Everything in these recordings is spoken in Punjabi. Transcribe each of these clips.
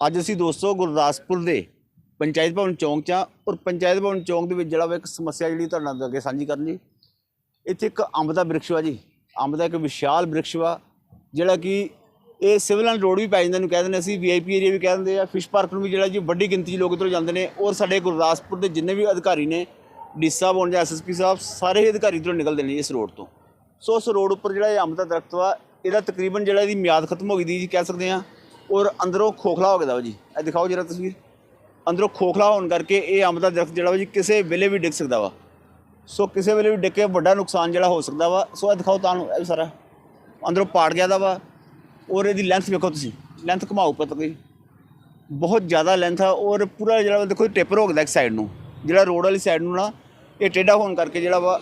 ਅੱਜ ਅਸੀਂ ਦੋਸਤੋ ਗੁਰਦਾਸਪੁਰ ਦੇ ਪੰਚਾਇਤ ਭਵਨ ਚੌਂਕ 'ਚ ਹਾਂ ਔਰ ਪੰਚਾਇਤ ਭਵਨ ਚੌਂਕ ਦੇ ਵਿੱਚ ਜਿਹੜਾ ਵਾ ਇੱਕ ਸਮੱਸਿਆ ਜਿਹੜੀ ਤੁਹਾਡੇ ਨਾਲ ਅੱਗੇ ਸਾਂਝੀ ਕਰਨ ਜੀ ਇੱਥੇ ਇੱਕ ਅੰਬ ਦਾ ਬ੍ਰਿਕਸ਼ ਵਾ ਜੀ, ਅੰਬ ਦਾ ਇੱਕ ਵਿਸ਼ਾਲ ਬ੍ਰਿਕਸ਼ ਵਾ, ਜਿਹੜਾ ਕਿ ਇਹ ਸਿਵਲ ਲਾਈਨ ਰੋਡ ਵੀ ਪੈ ਜਾਂਦਾ ਨੂੰ ਕਹਿ ਦਿੰਦੇ ਅਸੀਂ ਵੀਆਈਪੀ ਏਰੀਆ ਵੀ ਕਹਿ ਦਿੰਦੇ ਆ ਫਿਸ਼ ਪਾਰਕ ਨੂੰ ਵੀ ਜਿਹੜਾ ਜੀ ਵੱਡੀ ਗਿਣਤੀ 'ਚ ਲੋਕ ਇੱਧਰੋਂ ਜਾਂਦੇ ਨੇ ਔਰ ਸਾਡੇ ਗੁਰਦਾਸਪੁਰ ਦੇ ਜਿੰਨੇ ਵੀ ਅਧਿਕਾਰੀ ਨੇ ਡੀ ਸਾਹਿਬ ਹੋਣ ਜਾਂ ਐਸਐਸਪੀ ਸਾਹਿਬ, ਸਾਰੇ ਹੀ ਅਧਿਕਾਰੀ ਇੱਧਰੋਂ ਨਿਕਲਦੇ ਨੇ ਇਸ ਰੋਡ ਤੋਂ। ਸੋ ਉਸ ਰੋਡ ਉੱਪਰ ਜਿਹੜਾ ਇਹ ਅੰਬ ਦਾ ਦਰਖਤ ਵਾ, ਇਹਦਾ ਤਕਰੀਬਨ ਜਿਹੜਾ ਇਹਦੀ ਮਿਆਦ ਖਤਮ ਹੋ ਗਈ ਦੀ ਜੀ, ਕਹਿ ਸਕਦੇ ਆ ਔਰ ਅੰਦਰੋਂ ਖੋਖਲਾ ਹੋ ਗਿਆ ਵਾ ਜੀ। ਇਹ ਦਿਖਾਓ ਜਰਾ ਤਸਵੀਰ। ਅੰਦਰੋਂ ਖੋਖਲਾ ਹੋਣ ਕਰਕੇ ਇਹ ਅੰਬ ਦਾ ਦਰਖਤ ਜਿਹੜਾ ਵਾ ਜੀ, ਕਿਸੇ ਵੇਲੇ ਵੀ ਡਿੱਗ ਸਕਦਾ ਵਾ। ਸੋ ਕਿਸੇ ਵੇਲੇ ਵੀ ਡਿੱਗ ਕੇ ਵੱਡਾ ਨੁਕਸਾਨ ਜਿਹੜਾ ਹੋ ਸਕਦਾ ਵਾ। ਸੋ ਇਹ ਦਿਖਾਓ ਤੁਹਾਨੂੰ ਇਹ ਵੀ ਸਾਰਾ। ਅੰਦਰੋਂ ਪਾੜ ਗਿਆ ਦਾ ਵਾ। ਔਰ ਇਹਦੀ ਲੈਂਥ ਵੇਖੋ ਤੁਸੀਂ। ਲੈਂਥ ਘਮਾਓ ਪਤਾ ਕੋਈ ਬਹੁਤ ਜ਼ਿਆਦਾ ਲੈਂਥ ਆ ਔਰ ਪੂਰਾ ਜਿਹੜਾ ਵਾ, ਦੇਖੋ ਟੇਪਰ ਹੋ ਗਿਆ ਇੱਕ ਸਾਈਡ ਨੂੰ। ਜਿਹੜਾ ਰੋਡ ਵਾਲੀ ਸਾਈਡ ਨੂੰ ਨਾ, ਇਹ ਟੇਢਾ ਹੋਣ ਕਰਕੇ ਜਿਹੜਾ ਵਾ,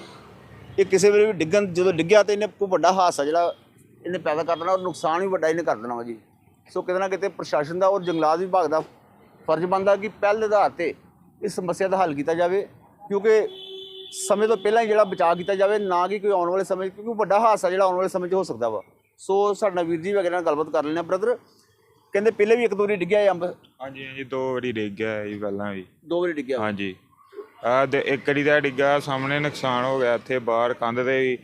ਇਹ ਕਿਸੇ ਵੇਲੇ ਵੀ ਡਿੱਗਣ, ਜਦੋਂ ਡਿੱਗਿਆ ਤੇ ਇਹਨੇ ਕੋਈ ਵੱਡਾ ਹਾਦਸਾ ਜਿਹੜਾ ਇਹਨੇ ਪੈਦਾ ਕਰ ਦੇਣਾ ਔਰ ਨੁਕਸਾਨ ਵੀ ਵੱਡਾ ਇਹਨੇ ਕਰ ਦੇਣਾ ਵਾ ਜੀ। ਸੋ ਕਿਤੇ ਨਾ ਕਿਤੇ ਪ੍ਰਸ਼ਾਸਨ ਦਾ ਔਰ ਜੰਗਲਾਤ ਵਿਭਾਗ ਦਾ ਫਰਜ਼ ਬਣਦਾ ਕਿ ਪਹਿਲ ਦੇ ਆਧਾਰ ਤੇ ਇਸ ਸਮੱਸਿਆ ਦਾ ਹੱਲ ਕੀਤਾ ਜਾਵੇ ਕਿਉਂਕਿ ਸਮੇਂ ਤੋਂ ਪਹਿਲਾਂ ਹੀ ਜਿਹੜਾ ਬਚਾਅ ਕੀਤਾ ਜਾਵੇ ਨਾ ਕਿ ਕੋਈ ਆਉਣ ਵਾਲੇ ਸਮੇਂ ਕਿਉਂਕਿ ਵੱਡਾ ਹਾਦਸਾ ਜਿਹੜਾ ਆਉਣ ਵਾਲੇ ਸਮੇਂ 'ਚ ਹੋ ਸਕਦਾ ਵਾ। ਸੋ ਸਾਡਾ ਵੀਰ ਜੀ ਵਗੈਰਾ ਨਾਲ ਗੱਲਬਾਤ ਕਰ ਲੈਂਦੇ ਆ ਬ੍ਰਦਰ ਕਹਿੰਦੇ ਪਹਿਲੇ ਵੀ ਇੱਕ ਦੋ ਵਾਰੀ ਡਿੱਗਿਆ ਇਹ ਅੰਬ? ਹਾਂਜੀ ਹਾਂਜੀ ਦੋ ਵਾਰੀ ਡਿੱਗ ਗਿਆ ਜੀ ਪਹਿਲਾਂ ਵੀ। ਦੋ ਵਾਰੀ ਡਿੱਗਿਆ। ਹਾਂਜੀ। ਆ ਦੇ ਇੱਕ ਵਾਰੀ ਦਾ ਡਿੱਗਾ ਸਾਹਮਣੇ ਨੁਕਸਾਨ ਹੋ ਗਿਆ ਇੱਥੇ ਬਾਹਰ ਕੰਧ ਦੇ ਵੀ।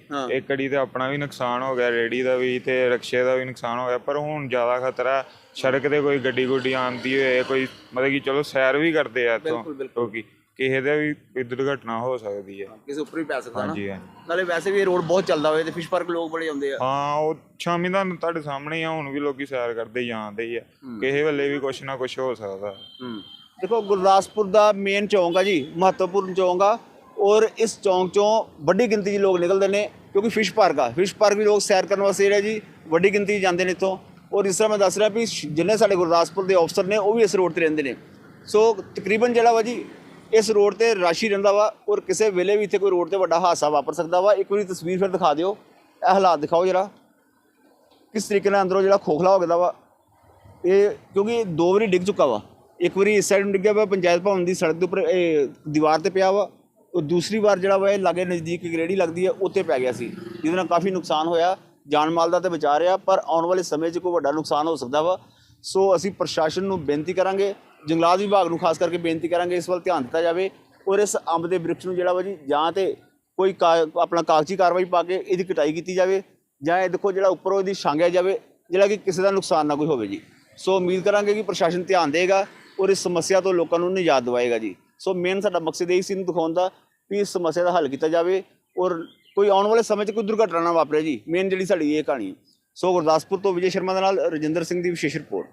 ਵਾਰੀ ਤੇ ਆਪਣਾ ਵੀ ਨੁਕਸਾਨ ਹੋ ਗਿਆ ਰੇੜੀ ਦਾ ਵੀ ਤੇ ਰਕਸ਼ੇ ਦਾ ਵੀ ਨੁਕਸਾਨ ਹੋ ਗਿਆ ਪਰ ਹੁਣ ਜ਼ਿਆਦਾ ਖਤਰਾ ਸੜਕ ਤੇ ਕੋਈ ਗੱਡੀ ਗੁੱਡੀ ਆਉਂਦੀ ਹੋਏ ਕੋਈ ਮਤਲਬ ਕਿ ਚਲੋ ਸੈਰ ਵੀ ਕਰਦੇ ਆ ਇੱਥੋਂ। ਕਿਉਂਕਿ ਕਿਸੇ ਦੇ ਵੀ ਕੋਈ ਦੁਰਘਟਨਾ ਹੋ ਸਕਦੀ ਹੈ। ਕਿਸੇ ਉੱਪਰ ਵੀ ਪੈ ਸਕਦਾ ਹਾਂਜੀ ਨਾਲੇ ਵੈਸੇ ਵੀ ਇਹ ਰੋਡ ਬਹੁਤ ਚੱਲਦਾ ਹੋਵੇ ਤੇ ਫਿਸ਼ ਪਾਰਕ ਲੋਕ ਬੜੇ ਆਉਂਦੇ ਆ। ਹਾਂ ਉਹ ਸ਼ਾਮੀ ਦਾ ਤੁਹਾਡੇ ਸਾਹਮਣੇ ਆ ਹੁਣ ਵੀ ਲੋਕੀ ਸੈਰ ਕਰਦੇ ਜਾਂਦੇ ਹੀ ਆ। ਕਿਸੇ ਵੇਲੇ ਵੀ ਕੁਛ ਨਾ ਕੁਛ ਹੋ ਸਕਦਾ। ਹੂੰ। ਦੇਖੋ ਗੁਰਦਾਸਪੁਰ ਦਾ ਮੇਨ ਚੌਂਕ ਆ ਜੀ, ਮਹੱਤਵਪੂਰਨ ਚੌਂਕ ਆ ਔਰ ਇਸ ਚੌਂਕ ਚੋਂ ਵੱਡੀ ਗਿਣਤੀ 'ਚ ਲੋਕ ਨਿਕਲਦੇ ਨੇ ਕਿਉਂਕਿ ਫਿਸ਼ ਪਾਰਕ ਆ। ਫਿਸ਼ ਪਾਰਕ ਵੀ ਲੋਕ ਸੈਰ ਕਰਨ ਵਾਸਤੇ ਜਿਹੜਾ ਜੀ, ਵੱਡੀ ਗਿਣਤੀ 'ਚ ਜਾਂਦੇ ਨੇ ਇੱਥੋਂ ਔਰ ਇਸ ਤਰ੍ਹਾਂ ਮੈਂ ਦੱਸ ਰਿਹਾ ਵੀ ਜਿੰਨੇ ਸਾਡੇ ਗੁਰਦਾਸਪੁਰ ਦੇ ਅਫਸਰ ਨੇ ਉਹ ਵੀ ਇਸ ਰੋਡ ਤੇ ਰਹਿੰਦੇ ਨੇ। ਸੋ ਤਕਰੀਬਨ ਜਿਹੜਾ ਵਾ ਜੀ, ਇਸ ਰੋਡ ਤੇ ਰਾਸ਼ੀ ਰਹਿੰਦਾ ਵਾ ਔਰ ਕਿਸੇ ਵੇਲੇ ਵੀ ਇੱਥੇ ਕੋਈ ਰੋਡ ਤੇ ਵੱਡਾ ਹਾਦਸਾ ਵਾਪਰ ਸਕਦਾ ਵਾ। ਇੱਕ ਵਾਰੀ ਤਸਵੀਰ ਫਿਰ ਦਿਖਾ ਦਿਓ, ਇਹ ਹਾਲਾਤ ਦਿਖਾਓ ਜਰਾ। ਕਿਸ ਤਰੀਕੇ ਨਾਲ ਅੰਦਰੋਂ ਜਿਹੜਾ ਖੋਖਲਾ ਹੋ ਗਿਆ ਵਾ, ਇਹ ਕਿਉਂਕਿ ਦੋ ਵਾਰੀ ਡਿੱਗ ਚੁੱਕਾ ਵਾ। ਇੱਕ ਵਾਰੀ ਇਸ ਸਾਈਡ ਨੂੰ ਡਿੱਗਿਆ ਵਾ, ਪੰਚਾਇਤ ਭਵਨ ਦੀ ਸੜਕ ਦੇ ਉੱਪਰ, ਇਹ ਦੀਵਾਰ ਤੇ ਪਿਆ ਵਾ। ਉਹ ਦੂਸਰੀ ਵਾਰ ਜਿਹੜਾ ਵਾ, ਇਹ ਲਾਗੇ ਨਜ਼ਦੀਕ ਇੱਕ ਰੇਹੜੀ ਲੱਗਦੀ ਹੈ ਉੱਤੇ ਪੈ ਗਿਆ ਸੀ। ਜਿਹਦੇ ਨਾਲ ਕਾਫੀ ਨੁਕਸਾਨ ਹੋਇਆ, ਜਾਨ ਮਾਲ ਦਾ ਤੇ ਬਚਾ ਰਿਹਾ, ਪਰ ਆਉਣ ਵਾਲੇ ਸਮੇਂ 'ਚ ਕੋਈ ਵੱਡਾ ਨੁਕਸਾਨ ਹੋ ਸਕਦਾ ਵਾ। ਸੋ ਅਸੀਂ ਪ੍ਰਸ਼ਾਸਨ ਨੂੰ ਬੇਨਤੀ ਕਰਾਂਗੇ, ਜੰਗਲਾਤ ਵਿਭਾਗ ਨੂੰ ਖਾਸ ਕਰਕੇ ਬੇਨਤੀ ਕਰਾਂਗੇ, ਇਸ ਵੱਲ ਧਿਆਨ ਦਿੱਤਾ ਜਾਵੇ। ਔਰ ਇਸ ਅੰਬ ਦੇ ਬ੍ਰਿਕਸ਼ ਨੂੰ ਜਿਹੜਾ ਵਾ ਜੀ, ਜਾਂ ਤੇ ਕੋਈ ਕਾ- ਆਪਣਾ ਕਾਗਜ਼ੀ ਕਾਰਵਾਈ ਪਾ ਕੇ ਇਹਦੀ ਕਟਾਈ ਕੀਤੀ ਜਾਵੇ, ਜਾਂ ਇਹ ਦੇਖੋ ਜਿਹੜਾ ਉੱਪਰੋਂ ਇਹਦੀ ਛਾਂਗਿਆ ਜਾਵੇ, ਜਿਹੜਾ ਕਿ ਕਿਸੇ ਦਾ ਨੁਕਸਾਨ ਨਾ ਕੋਈ ਹੋਵੇ ਜੀ। ਸੋ ਉਮੀਦ ਕਰਾਂਗੇ ਕਿ ਪ੍ਰਸ਼ਾਸਨ ਧਿਆਨ ਦੇਗਾ। ਔਰ ਇਸ ਸਮੱਸਿਆ ਤੋਂ ਲੋਕਾਂ ਨੂੰ ਨਿਜਾਤ ਦਿਵਾਏਗਾ ਜੀ। ਸੋ ਮੇਨ ਸਾਡਾ ਮਕਸਦ ਇਹ ਸੀ ਨੂੰ ਦਿਖਾਉਣ ਦਾ ਵੀ ਇਸ ਸਮੱਸਿਆ ਦਾ ਹੱਲ ਕੀਤਾ ਜਾਵੇ ਔਰ ਕੋਈ ਆਉਣ ਵਾਲੇ ਸਮੇਂ 'ਚ ਕੋਈ ਦੁਰਘਟਨਾ ਨਾ ਵਾਪਰੇ ਜੀ। ਮੇਨ ਜਿਹੜੀ ਸਾਡੀ ਇਹ ਕਹਾਣੀ ਹੈ। ਸੋ ਗੁਰਦਾਸਪੁਰ ਤੋਂ ਵਿਜੇ ਸ਼ਰਮਾ ਦੇ ਨਾਲ ਰਜਿੰਦਰ ਸਿੰਘ ਦੀ ਵਿਸ਼ੇਸ਼ ਰਿਪੋਰਟ।